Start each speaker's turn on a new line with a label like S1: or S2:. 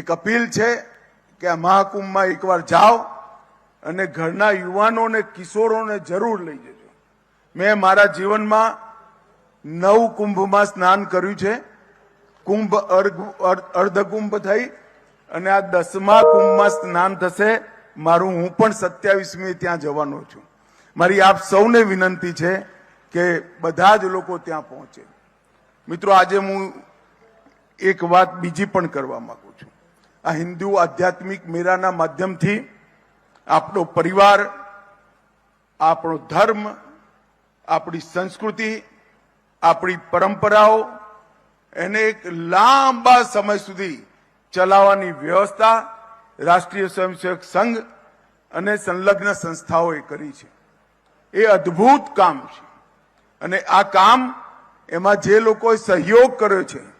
S1: એક અપીલ છે કે આ મહાકુંભમાં એકવાર જાઓ અને ઘરના યુવાનો અને કિશોરોને જરૂર લઈ જજો. મેં મારા જીવનમાં નવ કુંભમાં સ્નાન કર્યું છે. કુંભ અર્ધ- અર્ધ- અર્ધકુંભ થઈ અને આ દસમા કુંભમાં સ્નાન થશે. મારું હું પણ સત્યાવીસમી ત્યાં જવાનો છું. મારી આપ સૌને વિનંતી છે કે બધા જ લોકો ત્યાં પહોંચે. મિત્રો, આજે હું એક વાત બીજી પણ કરવા માંગુ છું. આ હિન્દુ આધ્યાત્મિક મેળાના માધ્યમથી આપણો પરિવાર, આપણો ધર્મ, આપણી સંસ્કૃતિ, આપણી પરંપરાઓ એને એક લાંબા સમય સુધી ચલાવવાની વ્યવસ્થા રાષ્ટ્રીય સ્વયંસેવક સંઘ અને સંલગ્ન સંસ્થાઓએ કરી છે. એ અદ્ભુત કામ છે. અને આ કામ એમાં જે લોકોએ સહયોગ કર્યો છે